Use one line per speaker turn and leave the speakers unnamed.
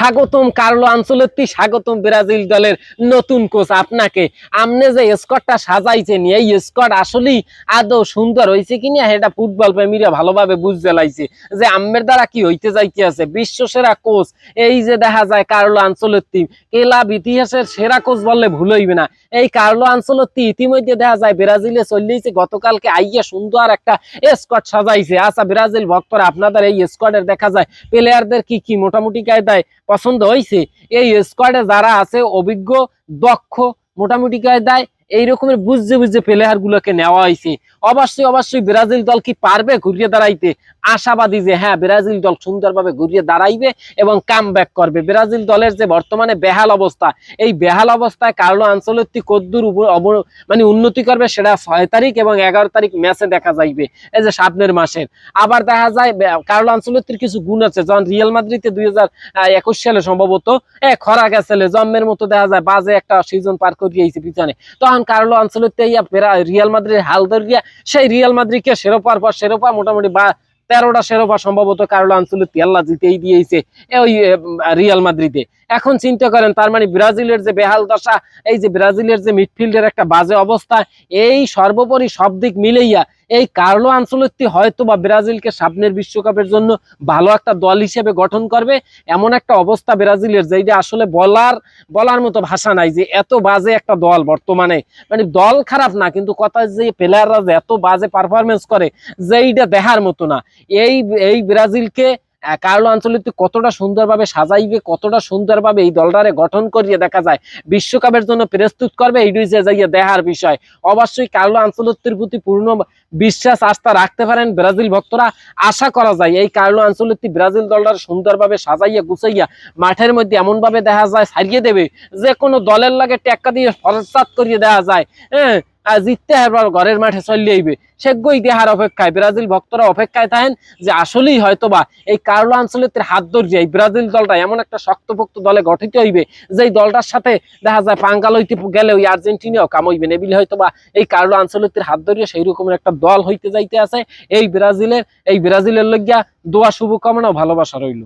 স্বাগতম কার্লো আঞ্চলত্তি, স্বাগতম ব্রাজিল দলের নতুন কোচ আপনাকে। আমনে যে স্কোয়াডটা সাজাইছেন এই স্কোয়াড আসলেই আদৌ সুন্দর হয়েছে কিনা এটা ফুটবল প্রেমীরা ভালোভাবে বুঝতে লাইছে যে আম্মের দ্বারা কি হইতে যাইতে আছে। বিশ্ব সেরা কোচ, এই যে দেখা যায় কার্লো আঞ্চলত্তি, ক্লাব ইতিহাসের সেরা কোচ বললে ভুল হইবে না। এই কার্লো আঞ্চলত্তি ইতিমধ্যে দেখা যায় ব্রাজিলে চললেইছে, গতকালকে আইয়া সুন্দর একটা স্কোয়াড সাজাইছে। আচ্ছা ব্রাজিল ভক্তরা, আপনাদের এই স্কোয়াডের দেখা যায়, প্লেয়ারদের কি কি মোটামুটি কায়দায় পছন্দ হয়েছে এই স্কোয়াডে যারা আছে অভিজ্ঞ দক্ষ মোটামুটি কায়দায় এই রকমের বুঝতে বুঝতে প্লেয়ার গুলোকে নেওয়া হয়েছে অবশ্যই অবশ্যই ব্রাজিল দল কি পারবে ঘুরিয়ে দাঁড়াইতে? আশাবাদী যে হ্যাঁ ব্রাজিল দল সুন্দরভাবে ঘুরিয়ে দাঁড়াইবে এবং কাম করবে। ব্রাজিল দলের যে বর্তমানে বেহাল অবস্থা, এই বেহাল অবস্থায় কার্লো আঞ্চলিক কদ্দুর উপর মানে উন্নতি করবে সেটা ছয় তারিখ এবং এগারো তারিখ ম্যাচে দেখা যাইবে, এই যে সামনের মাসের। আবার দেখা যায় কার্লো আঞ্চলিকের কিছু গুণ আছে যখন রিয়াল মাদ্রিদে দুই হাজার একুশ সালে সম্ভবত, এ, খরা গেছে জন্মের মতো দেখা যায়, বাজে একটা সিজন পার করিয়েছে পিছনে। তখন কার্লো আঞ্চলিকতে ইয়া রিয়াল মাদ্রিদ হাল ধরিয়া সেই রিয়াল মাদ্রিদকে সেরোপার পর সেরোপা মোটামুটি বা তেরোটা সেরোপা সম্ভবত কার্লো আঞ্চলিক তেল্লা জিতেই দিয়েছে ওই রিয়াল মাদ্রিদে। এখন চিন্তা করেন, তার মানে ব্রাজিলের যে বেহাল দশা, এই যে ব্রাজিলের যে মিডফিল্ডের একটা বাজে অবস্থা, এই সর্বোপরি সব দিক মিলেইয়া এই কার্লো আঞ্চলিকটি হয়তো বা ব্রাজিলকে সামনের বিশ্বকাপের জন্য ভালো একটা দল হিসেবে গঠন করবে। এমন একটা অবস্থা ব্রাজিলের যেটা আসলে বলার বলার মতো ভাষা নাই যে এত বাজে একটা দল বর্তমানে। মানে দল খারাপ না, কিন্তু কথা যে প্লেয়াররা যে এত বাজে পারফরমেন্স করে যে এইটা দেখার মতো না। এই এই ব্রাজিলকে কার্লো আঞ্চলিক কতটা সুন্দরভাবে সাজাইবে, কতটা সুন্দরভাবে এই দলটারে গঠন করিয়ে দেখা যায়। বিশ্বকাপের জন্য প্রস্তুত করবে এইটুই যাইয়ে দেখার বিষয়। অবশ্যই কার্লো আঞ্চলিকের প্রতি পূর্ণ বিশ্বাস, আস্থা রাখতে পারেন ব্রাজিল ভক্তরা। আশা করা যায় এই কার্লো আঞ্চলিক ব্রাজিল দলটার সুন্দরভাবে সাজাইয়া, গুছাইয়া মাঠের মধ্যে এমন ভাবে দেখা যায় সারিয়ে দেবে। যে কোনো দলের লাগে টেক্কা দিয়ে ফরসাদ করিয়ে দেওয়া যায়। হ্যাঁ জিততে হারবার ঘরের মাঠে চলে আইবে। সেগই দেহার অপেক্ষায়। ব্রাজিল ভক্তরা অপেক্ষায় থাকেন যে আসলেই হয়তোবা এই কার্লো আঞ্চলিকের হাত ধরিয়ে ব্রাজিল দলটা এমন একটা শক্তপোক্ত দলে গঠিত হইবে যে এই দলটার সাথে দেখা যায় পাঙ্গাল হইতে গেলে ওই আর্জেন্টিনাও কাম হইবে। নেবিলে হয়তোবা এই কার্লো আঞ্চলিকের হাত ধরিয়ে সেই রকমের একটা দল হইতে যাইতে আছে। এই ব্রাজিলের এই ব্রাজিলের লজ্ঞা দোয়া, শুভকামনা ভালোবাসা রইল।